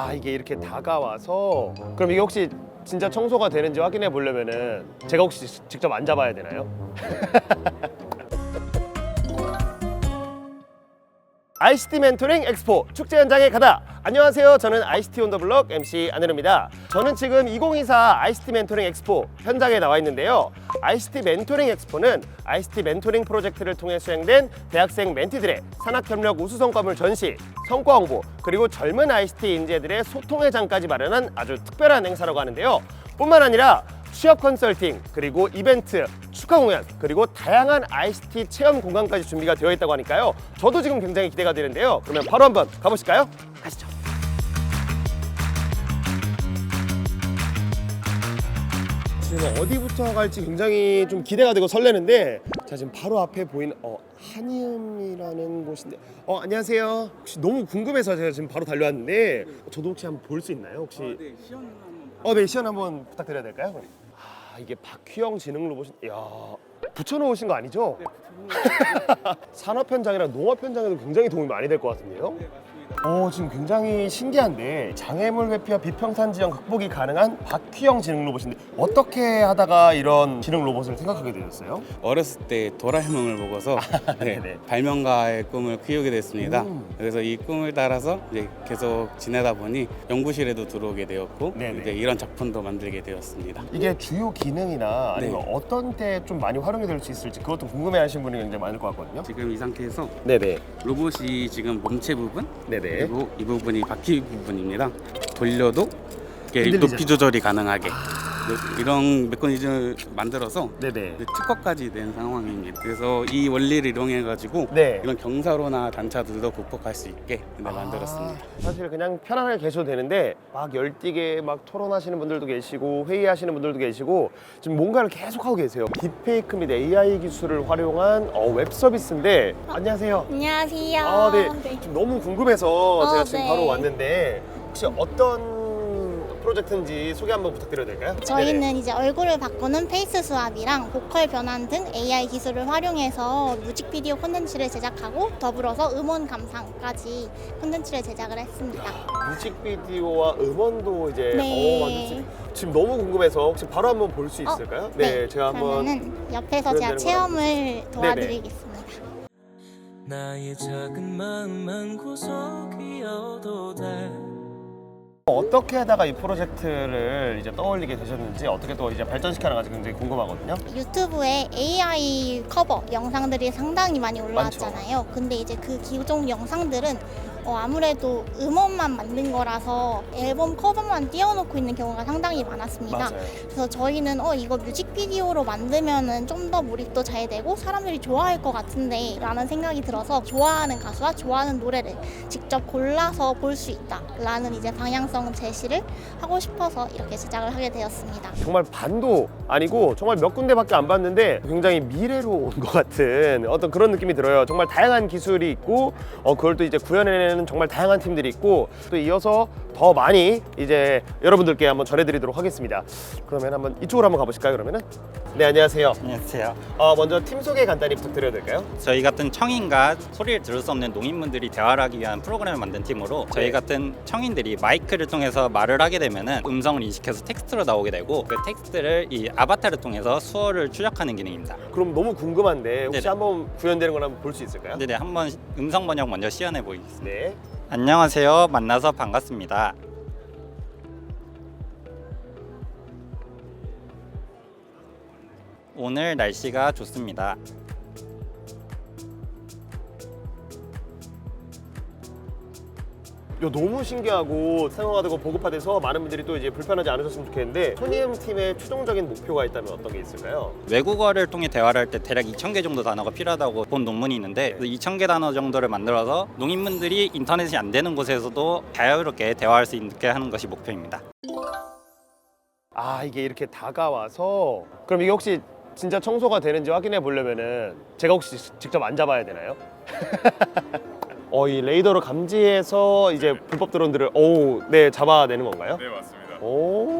아 이게 이렇게 다가와서 그럼 이게 혹시 진짜 청소가 되는지 확인해 보려면은 제가 혹시 직접 앉아봐야 되나요? ICT 멘토링 엑스포 축제 현장에 가다. 안녕하세요. 저는 ICT 온 더 블록 MC 안으로입니다. 저는 지금 2024 ICT 멘토링 엑스포 현장에 나와 있는데요. ICT 멘토링 엑스포는 ICT 멘토링 프로젝트를 통해 수행된 대학생 멘티들의 산학 협력 우수 성과물 전시, 성과 홍보, 그리고 젊은 ICT 인재들의 소통의 장까지 마련한 아주 특별한 행사라고 하는데요. 뿐만 아니라 취업 컨설팅 그리고 이벤트 축하 공연 그리고 다양한 ICT 체험 공간까지 준비가 되어 있다고 하니까요 저도 지금 굉장히 기대가 되는데요 그러면 바로 한번 가보실까요? 가시죠 지금 어디부터 갈지 굉장히 좀 기대가 되고 설레는데 자 지금 바로 앞에 보이는 어, 한이음이라는 곳인데 어 안녕하세요 혹시 너무 궁금해서 제가 지금 바로 달려왔는데 저도 혹시 한번 볼 수 있나요? 혹시 네, 시연 한번 어, 네, 시연 한번 부탁드려도 될까요? 아, 이게 박휘영 지능 로봇, 이야, 붙여놓으신 거 아니죠? 네, 산업 현장이랑 농업 현장에도 굉장히 도움이 많이 될 것 같은데요? 네, 맞습니다. 어, 지금 굉장히 신기한데 장애물 회피와 비평산 지형 극복이 가능한 박휘영 지능 로봇인데 어떻게 하다가 이런 지능 로봇을 생각하게 되셨어요? 어렸을 때 도라에몽을 보고서 네, 네네. 발명가의 꿈을 키우게 됐습니다. 음. 그래서 이 꿈을 따라서 이제 계속 지내다 보니 연구실에도 들어오게 되었고 네네. 이제 이런 작품도 만들게 되었습니다. 이게 주요 기능이나 아니면 네. 어떤 때 좀 많이 활용이 될 수 있을지 그것도 궁금해하시는 분이 굉장히 많을 것 같거든요. 지금 이 상태에서 네네. 로봇이 지금 몸체 부분 네네. 그리고 이 부분이 바퀴 부분입니다. 돌려도 흔들리지 높이 조절이 가능하게 이런 메커니즘을 만들어서 네네. 특허까지 낸 상황입니다. 그래서 이 원리를 이용해 가지고 네. 이런 경사로나 단차들도 극복할 수 있게 네, 만들었습니다. 아, 사실 그냥 편안하게 계셔도 되는데 막 열띠게 막 토론하시는 분들도 계시고 회의하시는 분들도 계시고 지금 뭔가를 계속 하고 계세요. 딥페이크 및 AI 기술을 활용한 어, 웹 서비스인데 안녕하세요. 안녕하세요. 아, 네. 지금 너무 궁금해서 제가 어, 지금 네. 바로 왔는데 혹시 어떤 프로젝트인지 소개 한번 부탁드려도 될까요? 저희는 네네. 이제 얼굴을 바꾸는 페이스 수압이랑 보컬 변환 등 AI 기술을 활용해서 뮤직비디오 콘텐츠를 제작하고 더불어서 음원 감상까지 콘텐츠를 제작을 했습니다. 뮤직비디오와 음원도 이제 네. 어, 지금 너무 궁금해서 혹시 바로 한번 볼 수 있을까요? 어, 네, 제가 한번 옆에서 제가 체험을 도와드리겠습니다. 나의 작은 마음만 구석이어도 돼 어떻게 하다가 이 프로젝트를 이제 떠올리게 되셨는지 어떻게 또 이제 발전시켜 나가지 굉장히 궁금하거든요. 유튜브에 AI 커버 영상들이 상당히 많이 올라왔잖아요. 근데 이제 그 기존 영상들은 어, 아무래도 음원만 만든 거라서 앨범 커버만 띄워놓고 있는 경우가 상당히 많았습니다. 맞아요. 그래서 저희는 어 이거 뮤직비디오로 만들면은 좀 더 몰입도 잘 되고 사람들이 좋아할 것 같은데 라는 생각이 들어서 좋아하는 가수와 좋아하는 노래를 직접 골라서 볼 수 있다 라는 이제 방향성 제시를 하고 싶어서 이렇게 제작을 하게 되었습니다. 정말 반도 아니고 정말 몇 군데밖에 안 봤는데 굉장히 미래로 온 것 같은 어떤 그런 느낌이 들어요. 정말 다양한 기술이 있고 어, 그걸 또 이제 구현해내는 정말 다양한 팀들이 있고 또 이어서 더 많이 이제 여러분들께 한번 전해드리도록 하겠습니다. 그러면 한번 이쪽으로 한번 가보실까요? 그러면은 네 안녕하세요. 안녕하세요. 어, 먼저 팀 소개 간단히 부탁드려도 될까요? 저희 같은 청인과 소리를 들을 수 없는 농인분들이 대화를 하기 위한 프로그램을 만든 팀으로 저희 네. 같은 청인들이 마이크를 통해서 말을 하게 되면은 음성을 인식해서 텍스트로 나오게 되고 그 텍스트를 이 아바타를 통해서 수어를 출력하는 기능입니다. 그럼 너무 궁금한데 혹시 네네. 한번 구현되는 걸 한번 볼 수 있을까요? 네네 한번 음성 번역 먼저 시연해 보이겠습니다. 네. 안녕하세요. 만나서 반갑습니다. 오늘 날씨가 좋습니다. 요 너무 신기하고 상용화되고 보급화돼서 많은 분들이 또 이제 불편하지 않으셨으면 좋겠는데 손이엠 팀의 최종적인 목표가 있다면 어떤 게 있을까요? 외국어를 통해 대화를 할 때 대략 2,000개 정도 단어가 필요하다고 본 논문이 있는데 그 2,000개 단어 정도를 만들어서 농인분들이 인터넷이 안 되는 곳에서도 자유롭게 대화할 수 있게 하는 것이 목표입니다. 아 이게 이렇게 다가와서 그럼 이게 혹시 진짜 청소가 되는지 확인해 보려면은 제가 혹시 직접 앉아봐야 되나요? 어 이 레이더로 감지해서 이제 불법 드론들을 오네 잡아내는 건가요? 네 맞습니다. 오 야,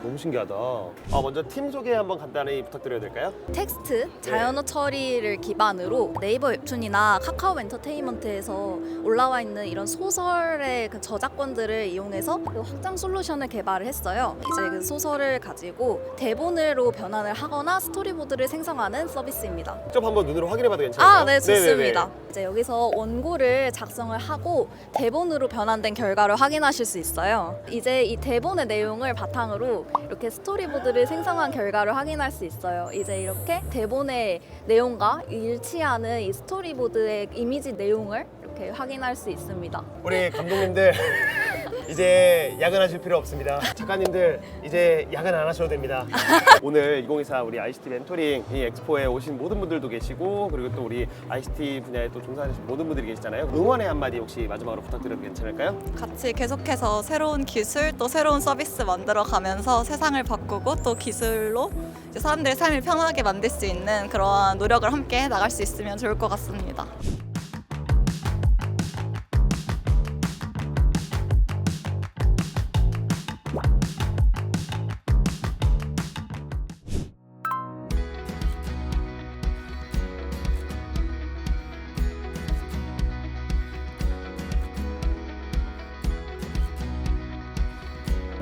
너무 신기하다. 아, 먼저 팀 소개 한번 간단히 부탁드려도 될까요? 텍스트, 자연어 처리를 기반으로 네이버 웹툰이나 카카오 엔터테인먼트에서 올라와 있는 이런 소설의 그 저작권들을 이용해서 그 확장 솔루션을 개발을 했어요. 이제 그 소설을 가지고 대본으로 변환을 하거나 스토리보드를 생성하는 서비스입니다. 직접 한번 눈으로 확인해 봐도 괜찮을까요? 아, 네, 좋습니다. 네네네. 이제 여기서 원고를 작성을 하고 대본으로 변환된 결과를 확인하실 수 있어요. 이제 이 대본의 내용을 바탕으로 이렇게 스토리보드를 생성한 결과를 확인할 수 있어요. 이제 이렇게 대본의 내용과 일치하는 이 스토리보드의 이미지 내용을 이렇게 확인할 수 있습니다. 우리 감독님들 이제 야근하실 필요 없습니다. 작가님들 이제 야근 안 하셔도 됩니다. 오늘 2024 우리 ICT 멘토링 이 엑스포에 오신 모든 분들도 계시고 그리고 또 우리 ICT 분야에 또 종사하시는 모든 분들이 계시잖아요. 응원의 한마디 혹시 마지막으로 부탁드려도 괜찮을까요? 같이 계속해서 새로운 기술 또 새로운 서비스 만들어 가면서 세상을 바꾸고 또 기술로 이제 사람들의 삶을 편하게 만들 수 있는 그러한 노력을 함께 나갈 수 있으면 좋을 것 같습니다.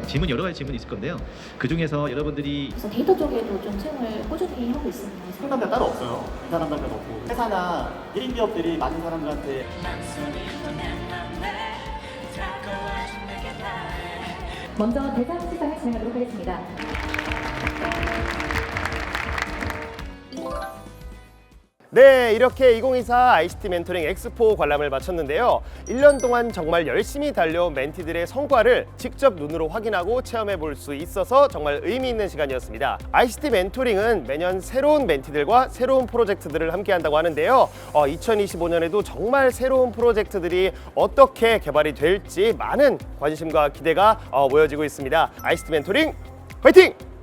질문 여러 가지 질문이 있을 건데요. 그 중에서 여러분들이 그래서 데이터 쪽에도 좀 채용을 꾸준히 하고 있습니다. 상담자 따로 없어요. 인사 상담자도 없고 회사나 1인 기업들이 많은 사람들한테 먼저 대상 시상을 진행하도록 하겠습니다. 네, 이렇게 2024 ICT 멘토링 엑스포 관람을 마쳤는데요. 1년 동안 정말 열심히 달려온 멘티들의 성과를 직접 눈으로 확인하고 체험해 볼 수 있어서 정말 의미 있는 시간이었습니다. ICT 멘토링은 매년 새로운 멘티들과 새로운 프로젝트들을 함께 한다고 하는데요. 어, 2025년에도 정말 새로운 프로젝트들이 어떻게 개발이 될지 많은 관심과 기대가 어, 모여지고 있습니다. ICT 멘토링 화이팅!